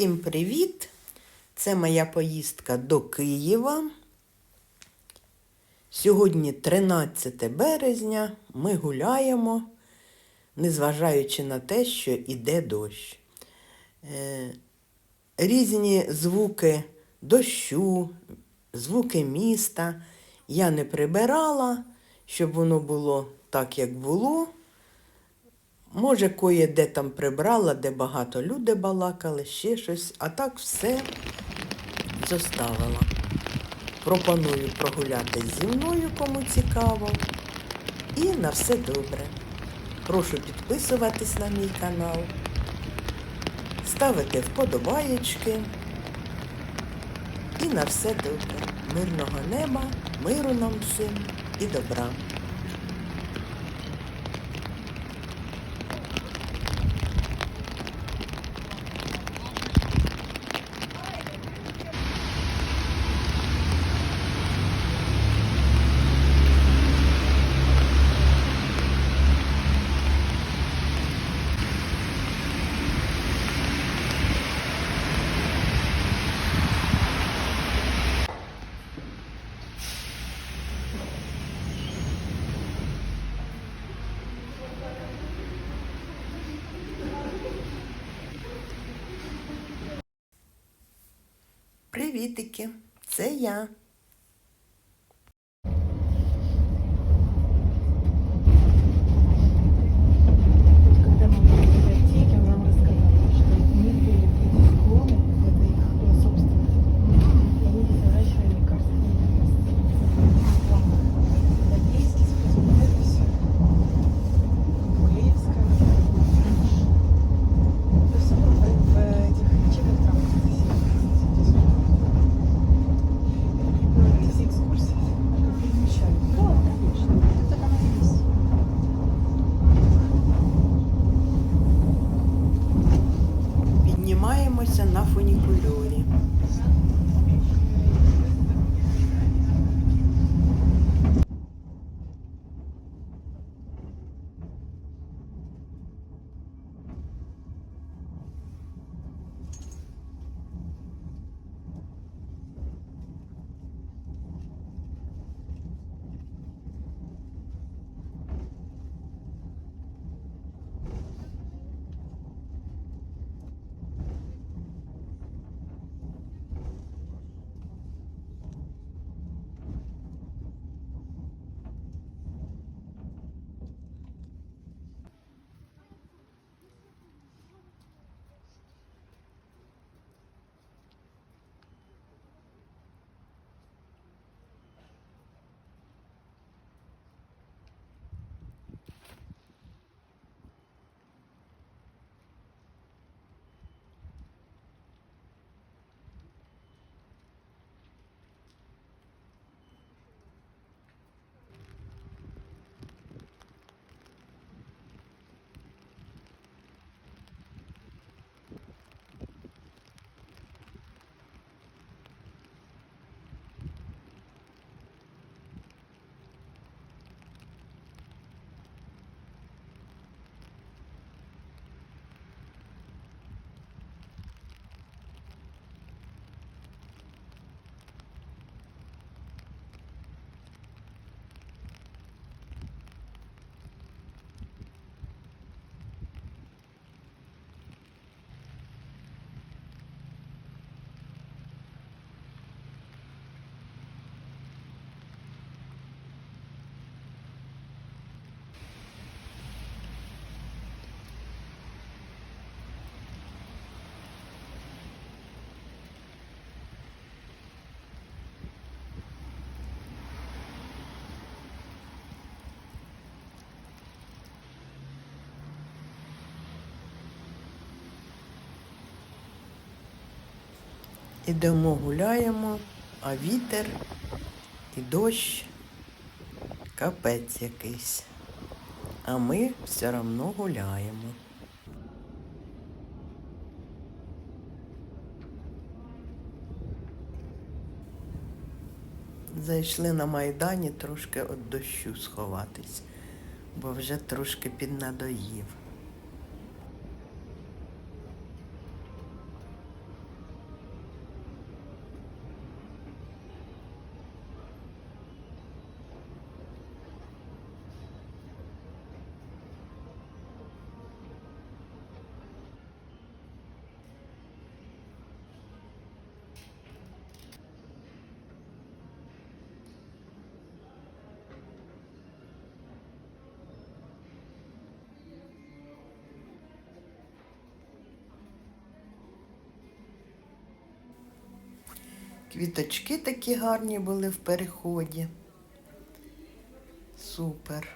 Всім привіт! Це моя поїздка до Києва. Сьогодні 13 березня. Ми гуляємо, незважаючи на те, що іде дощ. Е, різні звуки дощу, звуки міста я не прибирала, щоб воно було так, як було. Може, кое де там прибрала, де багато людей балакали, ще щось, а так все зоставила. Пропоную прогулятись зі мною, кому цікаво. І на все добре. Прошу підписуватись на мій канал, ставити вподобаєчки. І на все добре. Мирного неба, миру нам всім і добра. Привітики, це я. Ідемо гуляємо, а вітер і дощ капець якийсь. А ми все одно гуляємо. Зайшли на Майдані трошки від дощу сховатись, бо вже трошки піднадоїв. Квіточки такі гарні були в переході. Супер.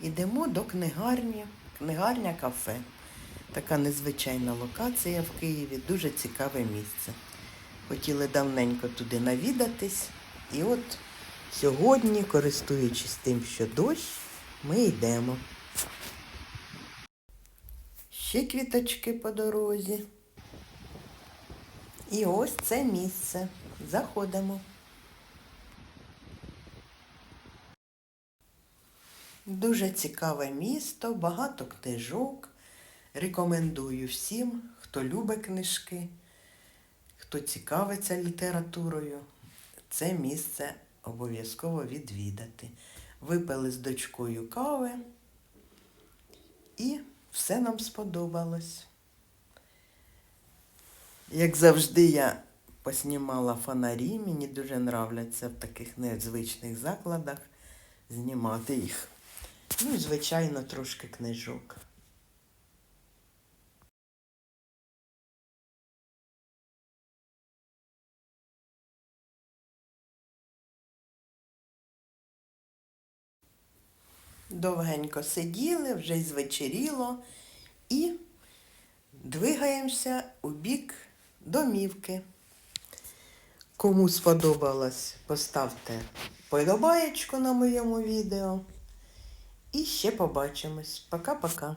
Ідемо до книгарні, книгарня кафе. Така незвичайна локація в Києві, дуже цікаве місце. Хотіли давненько туди навідатись. І от сьогодні, користуючись тим, що дощ, ми йдемо. Ще квіточки по дорозі. І ось це місце. Заходимо. Дуже цікаве місто, багато книжок. Рекомендую всім, хто любить книжки, хто цікавиться літературою. Це місце обов'язково відвідати. Випили з дочкою кави і все нам сподобалось. Як завжди, я поснімала фонарі, мені дуже нравляться в таких незвичних закладах знімати їх. Ну і, звичайно, трошки книжок. Довгенько сиділи, вже й звечеріло і двигаємося у бік домівки. Кому сподобалось, поставте подобаєчку на моєму відео. І ще побачимось. Пока-пока.